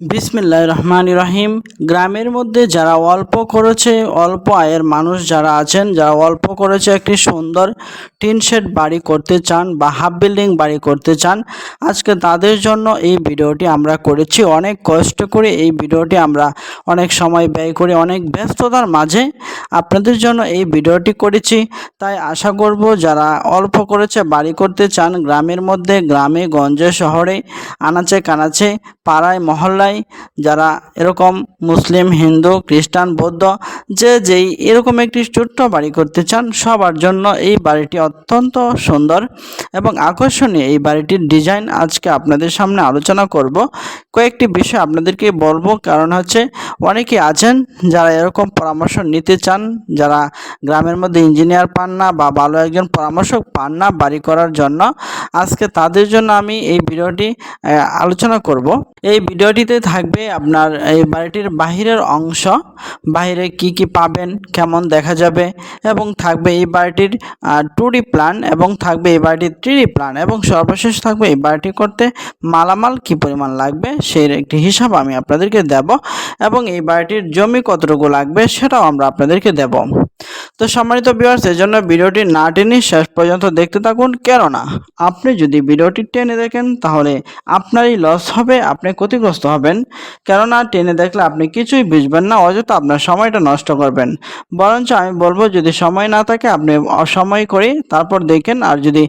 বিসমিল্লাহ রহমান রহিম গ্রামের মধ্যে যারা অল্প করেছে, অল্প আয়ের মানুষ যারা আছেন, যারা অল্প করেছে একটি সুন্দর টিন শেড বাড়ি করতে চান বা হাফ বিল্ডিং বাড়ি করতে চান, আজকে তাদের জন্য এই ভিডিওটি আমরা করেছি। অনেক কষ্ট করে এই ভিডিওটি আমরা অনেক সময় ব্যয় করে, অনেক ব্যস্ততার মাঝে আপনাদের জন্য এই ভিডিওটি করেছি। তাই আশা করব যারা অল্প করেছে, বাড়ি করতে চান, গ্রামের মধ্যে, গ্রামে, গঞ্জে, শহরে আনাচে কানাচে পাড়ায়, মহল্লায় যারা এরকম মুসলিম, হিন্দু, খ্রিস্টান, বৌদ্ধ, যে যেই এরকম একটি ছোট্ট বাড়ি করতে চান, সবার জন্য এই বাড়িটি অত্যন্ত সুন্দর এবং আকর্ষণীয়। এই বাড়িটির ডিজাইন আজকে আপনাদের সামনে আলোচনা করব। কয়েকটি বিষয় আপনাদেরকে বলব। কারণ হচ্ছে, অনেকে আছেন যারা এরকম পরামর্শ নিতে চান, যারা গ্রামের মধ্যে ইঞ্জিনিয়ার পান না বা ভালো একজন পরামর্শক পান না বাড়ি করার জন্য, আজকে তাদের জন্য আমি এই ভিডিওটি আলোচনা করব। এই ভিডিওটিতে থাকবে আপনার এই বাড়িটির বাহিরের অংশ। বাইরে কি কি পাবেন, কেমন দেখা যাবে এবং থাকবে এই বাড়িটির টু ডি প্ল্যান এবং থাকবে এই বাড়িটির থ্রি ডি প্ল্যান এবং সর্বশেষ থাকবে এই বাড়িটি করতে মালামাল কি পরিমাণ লাগবে সেই একটি হিসাব আমি আপনাদেরকে দেব এবং এই বাড়িটির জমি কতটুকু লাগবে সেটাও আমরা আপনাদেরকে দেব। তো সম্মানিত ভিউয়ার্স এজন্য ভিডিওটি না টেনে শেষ পর্যন্ত দেখতে থাকুন। কেননা, আপনি যদি ভিডিওটি টেনে দেখেন, তাহলে আপনারই লস হবে, আপনি ক্ষতিগ্রস্ত হবেন। কেননা, টেনে দেখলে আপনি কিছুই বুঝবেন না, অযথা আপনার সময়টা নষ্ট করবেন। বরঞ্চ আমি বলব, যদি সময় না থাকে, আপনি অসময় করে তারপর দেখেন, আর যদি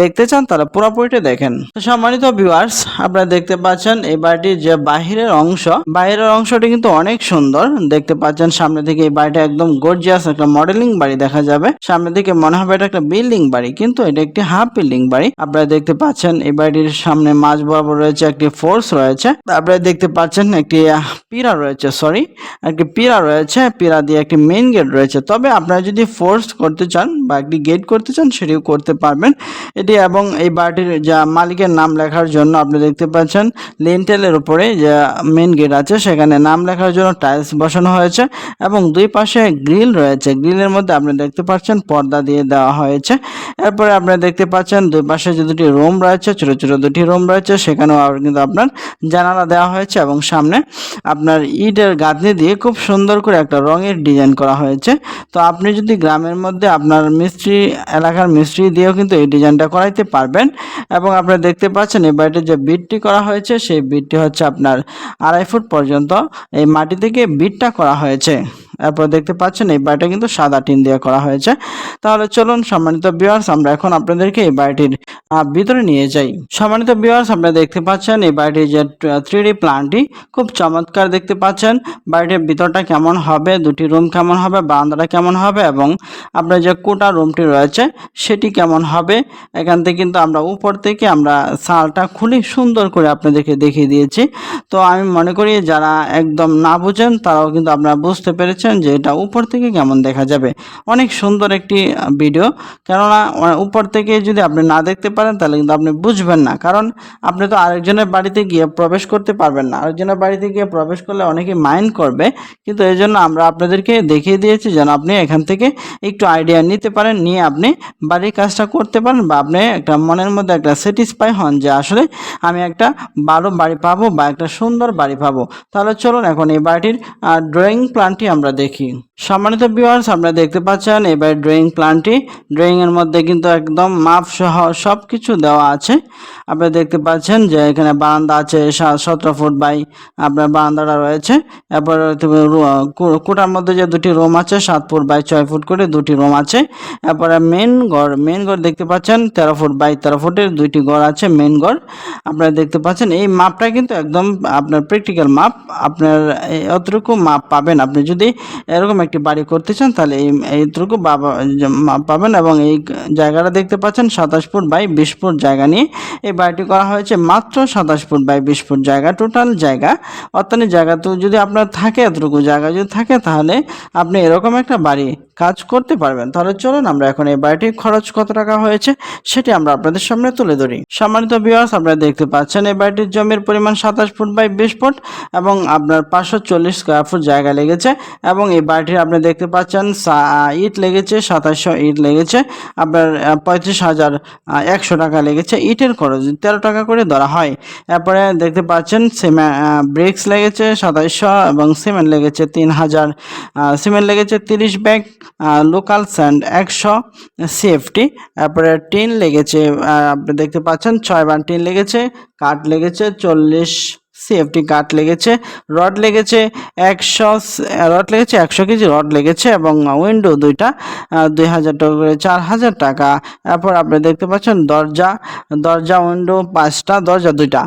দেখতে চান, তাহলে পুরোপুরিটা দেখেন। তো সম্মানিত ভিউয়ার্স আপনারা দেখতে পাচ্ছেন, এই বাড়িটির যে বাহিরের অংশ বাইরের অংশটি কিন্তু অনেক সুন্দর। দেখতে পাচ্ছেন, সামনে থেকে এই বাড়িটা একদম গর্জিয়াস একটা মডেলিং বাড়ি দেখা যাবে। সামনের দিকে মনে হবে এটা একটা বিল্ডিং বাড়ি, কিন্তু এটা একটি হাফ বিল্ডিং বাড়ি। আপনারা দেখতে পাচ্ছেন এই বাড়িটির সামনে মাঝ বরাবর রয়েছে একটি ফোর্স রয়েছে। আপনারা দেখতে পাচ্ছেন একটি পিরা রয়েছে, সরি, একটি পিরা রয়েছে। পিরা দিয়ে একটি মেইন গেট রয়েছে। তবে আপনারা যদি ফোর্স করতে চান বা একটি গেট করতে চান, সেটিও করতে পারবেন। এটি এবং এই বাড়িটির যা মালিকের নাম লেখার জন্য আপনি দেখতে পাচ্ছেন লিন্টেলের উপরে যে মেইন গেট আছে, সেখানে নাম লেখার জন্য টাইলস বসানো হয়েছে। এবং দুই পাশে গ্রিল রয়েছে। গ্রিলের মধ্যে আপনি দেখতে পাচ্ছেন পর্দা দিয়ে দেওয়া হয়েছে। এরপরে আপনারা দেখতে পাচ্ছেন দুই পাশে যে দুটি রুম রয়েছে, ছোট ছোট দুটি রুম রয়েছে, সেখানেও কিন্তু আপনার জানালা দেওয়া হয়েছে এবং সামনে আপনার ইটের গাঁথনি দিয়ে খুব সুন্দর করে একটা রঙের ডিজাইন করা হয়েছে। তো আপনি যদি গ্রামের মধ্যে আপনার মিস্ত্রি, এলাকার মিস্ত্রি দিয়েও কিন্তু এই ডিজাইনটা করাইতে পারবেন এবং আপনারা দেখতে পাচ্ছেন এই বাড়িতে যে বিটটি করা হয়েছে, সেই বিটটি হচ্ছে আপনার আড়াই ফুট পর্যন্ত এই মাটি থেকে বিটটা করা হয়েছে। এরপর দেখতে পাচ্ছেন এই বাড়িটা কিন্তু সাদা টিন দিয়ে করা হয়েছে। তাহলে চলুন সম্মানিত ভিউয়ার্স আমরা এখন আপনাদেরকে এই বাড়িটির ভিতরে নিয়ে যাই। সম্মানিত ভিউয়ার্স আপনারা দেখতে পাচ্ছেন এই বাড়িটির যে থ্রি ডি প্ল্যানটি খুব চমৎকার দেখতে পাচ্ছেন বাড়িটির ভিতরটা কেমন হবে, দুটি রুম কেমন হবে বারান্দাটা কেমন হবে এবং আপনার যে কোটা রুমটি রয়েছে সেটি কেমন হবে। এখান থেকে কিন্তু আমরা উপর থেকে আমরা সালটা খুলে, সুন্দর করে আপনাদেরকে দেখিয়ে দিয়েছি। তো আমি মনে করি যারা একদম না বুঝেন, তারাও কিন্তু আপনারা বুঝতে পেরেছেন যে এটা উপর থেকে কেমন দেখা যাবে। অনেক সুন্দর একটি ভিডিও কেননা উপর থেকে যদি আপনি না দেখতে পারেন, তাহলে কিন্তু আপনি বুঝবেন না। কারণ আপনি তো আরেকজনের বাড়িতে গিয়ে প্রবেশ করতে পারবেন না। আরেকজনের বাড়িতে গিয়ে প্রবেশ করলে অনেকে মাইন্ড করবে। কিন্তু এই জন্য আমরা আপনাদেরকে দেখিয়ে দিয়েছি যেন আপনি এখান থেকে একটু আইডিয়া নিতে পারেন, নিয়ে আপনি বাড়ির কাজটা করতে পারেন বা আপনি একটা মনের মধ্যে একটা স্যাটিসফাই হন যে আসলে আমি একটা ভালো বাড়ি পাবো বা একটা সুন্দর বাড়ি পাবো। তাহলে চলুন এখন এই বাড়িটির ড্রয়িং প্ল্যানটি আমরা দেখি। সম্মানিত ভিউয়ার্স আপনারা দেখতে পাচ্ছেন এবার ড্রয়িং প্ল্যানটি ড্রয়িং এর মধ্যে কিন্তু একদম মাপ সহ সব কিছু দেওয়া আছে। আপনারা দেখতে পাচ্ছেন যে এখানে বারান্দা আছে সতেরো ফুট বাই আপনার বারান্দাটা রয়েছে। এরপর কোটার মধ্যে যে দুটি রুম আছে, সাত ফুট বাই ছয় ফুট করে দুটি রুম আছে। এরপরে মেন ঘর মেন ঘর দেখতে পাচ্ছেন তেরো ফুট বাই তেরো ফুটের দুইটি ঘর আছে মেন ঘর। আপনারা দেখতে পাচ্ছেন এই মাপটা কিন্তু একদম আপনার প্র্যাকটিক্যাল মাপ। আপনার অতটুকু মাপ পাবেন। আপনি যদি এরকম একটি বাড়ি করতে চান, তাহলে এই এইটুকু বাবা মাপ পাবেন এবং এই জায়গাটা দেখতে পাচ্ছেন সাতাশ ফুট বাই বিশ ফুট জায়গা নিয়ে এই বাড়িটি করা হয়েছে মাত্র সাতাশ ফুট বাই বিশ ফুট জায়গা টোটাল জায়গা। অর্থাৎ জায়গা তো যদি আপনার থাকে, এতটুকু জায়গা যদি থাকে, তাহলে আপনি এরকম একটা বাড়ি কাজ করতে পারবেন। তাহলে চলুন আমরা এখন এই বাড়িটির খরচ কত টাকা হয়েছে সেটি আমরা আপনাদের সামনে তুলে ধরি। সম্মানিত ভিউয়ার্স আপনারা দেখতে পাচ্ছেন এই বাড়িটির জমির পরিমাণ সাতাশ ফুট বাই বিশ ফুট এবং আপনার পাঁচশো চল্লিশ স্কোয়ার ফুট জায়গা লেগেছে এবং এই বাড়িটির আপনি দেখতে পাচ্ছেন ইট লেগেছে, সাতাশশো ইট লেগেছে, আপনার পঁয়ত্রিশ হাজার একশো টাকা লেগেছে। ইটের খরচ তেরো টাকা করে ধরা হয়। এরপরে দেখতে পাচ্ছেন সিমেন্ট ব্রিক্স লেগেছে সাতাইশশো এবং সিমেন্ট লেগেছে তিন হাজার সিমেন্ট লেগেছে তিরিশ ব্যাগ। লোকাল স্যান্ড একশো সিএফটি তারপরে টিন লেগেছে আপনি দেখতে পাচ্ছেন, ছয় বান টিন লেগেছে, কাঠ লেগেছে, চল্লিশ সিএফটি কাঠ লেগেছে, রড লেগেছে, একশো, রড লেগেছে, একশো কেজি রড লেগেছে এবং উইন্ডো দুইটা দুই হাজার টাকা করে, চার হাজার টাকা। তারপর আপনি দেখতে পাচ্ছেন দরজা দরজা, উইন্ডো পাঁচটা, দরজা দুইটা।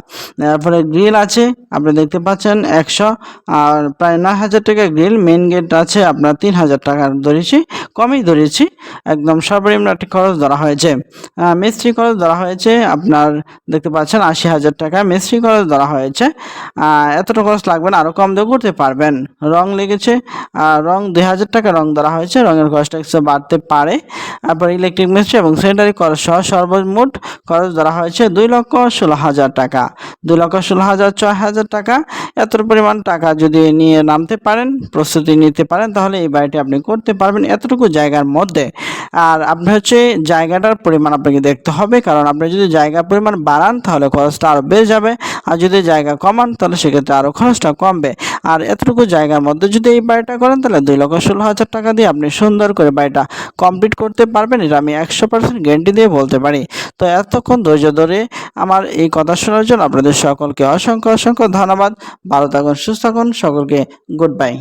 এরপরে গ্রিল আছে, আপনি দেখতে পাচ্ছেন একশো, আর প্রায় নয় হাজার টাকা গ্রিল মেন গেট আছে আপনার তিন হাজার টাকা ধরেছি, কমই ধরেছি। একদম সর্বনিম্ন একটি খরচ ধরা হয়েছে। মিস্ত্রি খরচ ধরা হয়েছে, আপনার দেখতে পাচ্ছেন আশি হাজার টাকা মিস্ত্রি খরচ ধরা হয়েছে। এতটা খরচ লাগবে না আরও কম দিয়ে করতে পারবেন। রং লেগেছে আহ, রং দুই হাজার টাকা রং ধরা হয়েছে রঙের খরচটা একটু বাড়তে পারে। তারপর ইলেকট্রিক মিস্ত্রি এবং সেন্টারি খরচ সহ সর্বমোট খরচ ধরা হয়েছে দুই লক্ষ ষোলো হাজার টাকা। দুই লক্ষ ষোলো হাজার ছয় হাজার টাকা এত পরিমাণ টাকা যদি নিয়ে নামতে পারেন প্রস্তুতি নিতে পারেন তাহলে এই বাড়িটি আপনি করতে পারবেন। এতটুকু জায়গার মধ্যে আর আপনি হচ্ছে জায়গাটার পরিমাণ আপনাকে দেখতে হবে, কারণ আপনি যদি জায়গার পরিমাণ বাড়ান তাহলে খরচটা আরও বেড়ে যাবে, আর যদি জায়গা কমান তাহলে সেক্ষেত্রে আরও খরচটা কমবে। আর এতটুকু জায়গার মধ্যে যদি এই বাড়িটা করেন তাহলে দুই লক্ষ ষোলো হাজার টাকা দিয়ে আপনি সুন্দর করে বাড়িটা কমপ্লিট করতে পারবেন, এটা আমি একশো পার্সেন্ট গ্যারেন্টি দিয়ে বলতে পারি। তো এতক্ষণ ধৈর্য ধরে আমার এই কথা শোনার জন্য আপনাদের সকলকে অসংখ্য অসংখ্য ধন্যবাদ। ভালো থাকুন, সুস্থ থাকুন, সকলকে গুড বাই